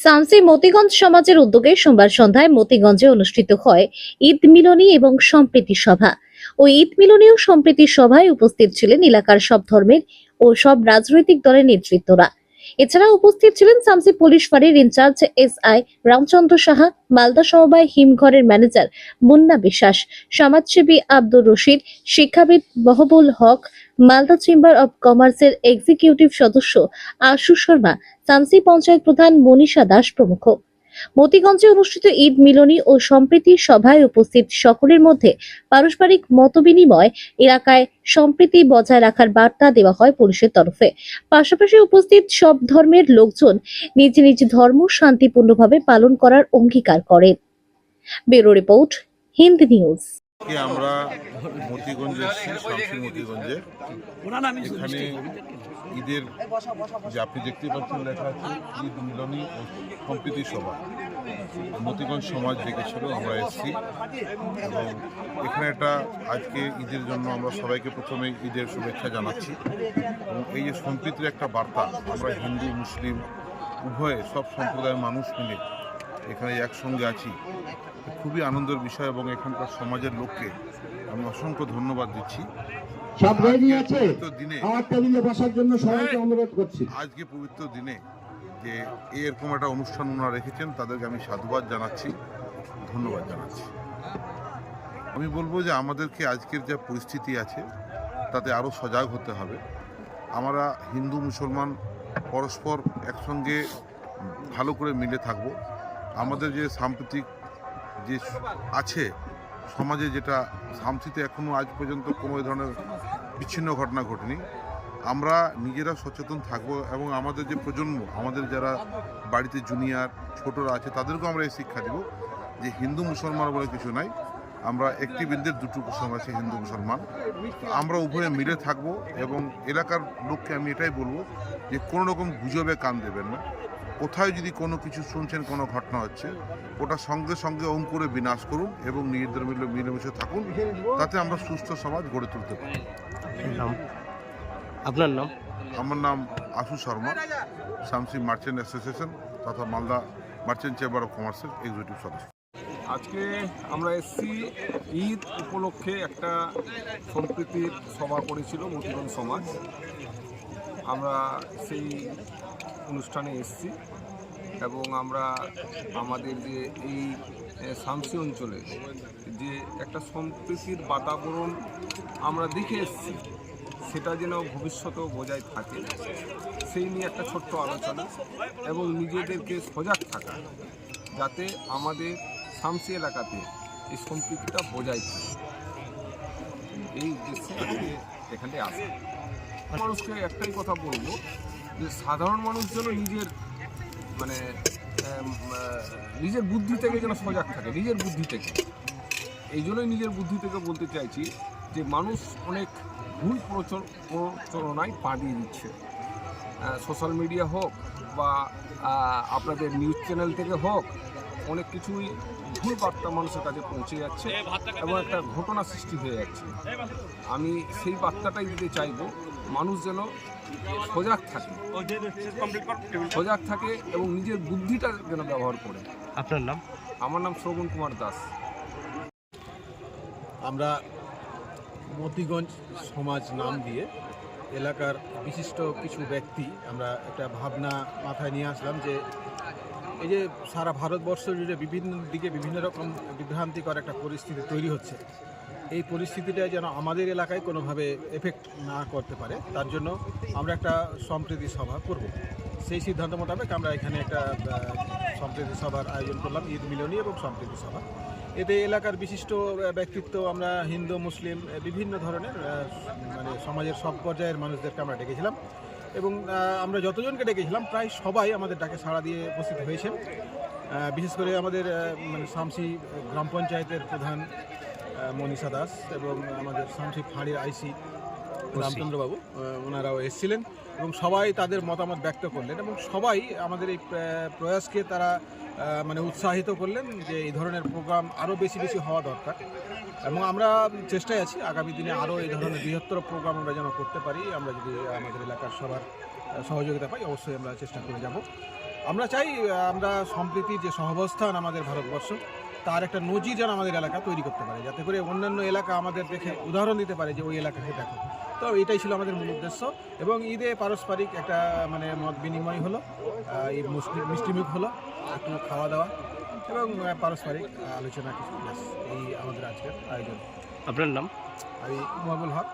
সামসি মতিগঞ্জ সমাজের উদ্যোগে সোমবার সন্ধ্যায় মতিগঞ্জে অনুষ্ঠিত হয় ঈদ মিলনী এবং সম্প্রীতি সভা। ওই ঈদ মিলনী ও সম্প্রীতি সভায় উপস্থিত ছিলেন এলাকার সব ধর্মের ও সব রাজনৈতিক দলের নেতৃত্বরা। এছাড়া উপস্থিত ছিলেন সামসি পুলিশ ফাঁড়ির in charge S I Ramchandra Saha, Malda সমবায় হিমঘরের ম্যানেজার মুন্না বিশ্বাস, সমাজসেবী আব্দুর রশিদ, শিক্ষাবিদ মহবুল হক, মালদা চেম্বার অব কমার্সের এক্সিকিউটিভ সদস্য আশু শর্মা, সামসি পঞ্চায়েত প্রধান মনীষা দাস প্রমুখ। মতিগঞ্জে অনুষ্ঠিত ঈদ মিলনী ও সম্প্রীতি সভায় উপস্থিত সকলের মধ্যে পারস্পরিক মতবিনিময় এলাকায় সম্প্রীতি বজায় রাখার বার্তা দেওয়া হয় পুলিশের তরফে। পাশাপাশি উপস্থিত সব ধর্মের লোকজন নিজ নিজ ধর্ম শান্তিপূর্ণভাবে পালন করার অঙ্গীকার করেন। বেরো রিপোর্ট, হিন্দ নিউজ। আজকে আমরা মতিগঞ্জে এসেছি শামসি মতিগঞ্জে। এখানে ঈদের যে আপনি দেখতে পাচ্ছেন লেখা আছে, ঈদ মিলনী ও সম্প্রীতি সভা। মতিগঞ্জ সমাজ ডেকেছিল আমরা এসেছি। এবং এখানে একটা আজকে ঈদের জন্য আমরা সবাইকে প্রথমে ঈদের শুভেচ্ছা জানাচ্ছি। এবং এই যে সম্প্রীতির একটা বার্তা, আমরা হিন্দু, মুসলিম, উভয়ে সব সম্প্রদায়ের মানুষ মিলে এখানে একসঙ্গে আছি। খুবই আনন্দের বিষয় এবং এখানকার সমাজের লোককে আমি অসংখ্য ধন্যবাদ দিচ্ছি। সব রেডি আছে? দিনে আমার টেবিলে বসার জন্য সবাইকে অনুরোধ করছি। আজকে পবিত্র দিনে যে এরকম একটা অনুষ্ঠান ওনারা রেখেছেন তাদেরকে আমি সাধুবাদ জানাচ্ছি ধন্যবাদ জানাচ্ছি। আমি বলব যে আমাদেরকে আজকের যা পরিস্থিতি আছে তাতে আরও সজাগ হতে হবে। আমরা হিন্দু মুসলমান পরস্পর একসঙ্গে ভালো করে মিলে থাকব। আমাদের যে সাম্প্রতিক যে আছে সমাজে যেটা সামসিতে এখনও আজ পর্যন্ত কোনো ধরনের বিচ্ছিন্ন ঘটনা ঘটেনি, আমরা নিজেরা সচেতন থাকব এবং আমাদের যে প্রজন্ম, আমাদের যারা বাড়িতে জুনিয়র ছোটরা আছে, তাদেরকেও আমরা এই শিক্ষা দেব যে হিন্দু মুসলমান বলে কিছু নাই, আমরা একটি বৃন্দের দুটো কুসুম আছে হিন্দু মুসলমান। আমরা উভয়ে মিলে থাকব এবং এলাকার লোককে আমি এটাই বলব যে কোনো রকম গুজবে কান দেবেন না। কোথায় যদি কোনো কিছু শুনছেন কোনো ঘটনা হচ্ছে ওটা সঙ্গে সঙ্গে অঙ্কুরে বিনাশ করুন এবং নিজেদের মিলে মিলেমিশে থাকুন তাতে আমরা সুস্থ সমাজ গড়ে তুলতে পারি। আপনার নাম? আমার নাম আশু শর্মা শামসি মার্চেন্ট অ্যাসোসিয়েশন তথা মালদা মার্চেন্ট চেম্বার অফ কমার্সের এক্সিকিউটিভ সদস্য। আজকে আমরা এসছি ঈদ উপলক্ষে একটা সম্প্রীতির সভা করেছিল মতিগঞ্জ সমাজ। আমরা সেই অনুষ্ঠানে এসছি এবং আমরা আমাদের যে এই শামসি অঞ্চলে যে একটা সম্প্রীতির বাতাবরণ আমরা দেখে এসছি, সেটা যেন ভবিষ্যতেও বজায় থাকে, সেই নিয়ে একটা ছোট্ট আলোচনা এবং নিজেদেরকে সজাগ থাকা, যাতে আমাদের শামসি এলাকাতে এই সম্প্রীতিটা বজায় থাকে। এই উদ্দেশ্যে এখানে আসে। মানুষকে একটাই কথা বলব যে সাধারণ মানুষ যেন নিজের মানে নিজের বুদ্ধি থেকে যেন সজাগ থাকে, নিজের বুদ্ধি থেকে। এই জন্যই নিজের বুদ্ধি থেকে বলতে চাইছি যে মানুষ অনেক ভুল প্রচল, প্রচলনায় পা দিয়ে দিচ্ছে। সোশ্যাল মিডিয়া হোক বা আপনাদের নিউজ চ্যানেল থেকে হোক, অনেক কিছুই ভুল বার্তা মানুষের কাছে পৌঁছে যাচ্ছে এবং একটা ঘটনা সৃষ্টি হয়ে যাচ্ছে। আমি সেই বার্তাটাই দিতে চাইব মানুষ যেন সজাগ থাকে। সজাগ থাকে এবং নিজের বুদ্ধিটা যেন ব্যবহার করে। আপনার নাম? আমার নাম শ্রবণ কুমার দাস। আমরা মতিগঞ্জ সমাজ নাম দিয়ে এলাকার বিশিষ্ট কিছু ব্যক্তি আমরা একটা ভাবনা মাথায় নিয়ে আসলাম যে এই যে সারা ভারতবর্ষ জুড়ে বিভিন্ন দিকে বিভিন্ন রকম বিভ্রান্তিকর একটা পরিস্থিতি তৈরি হচ্ছে, এই পরিস্থিতিটা যেন আমাদের এলাকায় কোনোভাবে এফেক্ট না করতে পারে, তার জন্য আমরা একটা সম্প্রীতি সভা করব। সেই সিদ্ধান্ত মোতাবেক আমরা এখানে একটা সম্প্রীতি সভার আয়োজন করলাম, ঈদ মিলনী এবং সম্প্রীতি সভা। এতে এলাকার বিশিষ্ট ব্যক্তিত্ব, আমরা হিন্দু, মুসলিম বিভিন্ন ধরনের মানে সমাজের সব পর্যায়ের মানুষদেরকে আমরা ডেকেছিলাম। এবং আমরা যতজনকে ডেকেছিলাম প্রায় সবাই আমাদের ডাকে সাড়া দিয়ে উপস্থিত হয়েছেন। বিশেষ করে আমাদের মানে শামসি গ্রাম পঞ্চায়েতের প্রধান মনীষা দাস এবং আমাদের শামসি ফাঁড়ির আইসি রামচন্দ্রবাবু ওনারাও এসেছিলেন এবং সবাই তাদের মতামত ব্যক্ত করলেন এবং সবাই আমাদের এই প্রয়াসকে তারা মানে উৎসাহিত করলেন যে এই ধরনের প্রোগ্রাম আরও বেশি বেশি হওয়া দরকার। এবং আমরা চেষ্টায় আছি, আগামী দিনে আরও এই ধরনের বৃহত্তর প্রোগ্রাম আমরা যেন করতে পারি, আমরা যদি আমাদের এলাকার সবার সহযোগিতা পাই, অবশ্যই আমরা চেষ্টা করে যাব। আমরা চাই আমরা সম্প্রীতি যে সহাবস্থান আমাদের ভারতবর্ষ, তার একটা নজির যেন আমাদের এলাকা তৈরি করতে পারে, যাতে করে অন্যান্য এলাকা আমাদের দেখে উদাহরণ দিতে পারে যে ওই এলাকাকে দেখো। তো এটাই ছিল আমাদের মূল উদ্দেশ্য। এবং ঈদে পারস্পরিক একটা মানে মত বিনিময় হলো মুসলিম মিষ্টিমুখ হলো একটু খাওয়া দাওয়া এবং পারস্পরিক আলোচনা কিছু। এই আমাদের আজকের আয়োজন। আপনার নাম? আমি মহাবুল হক।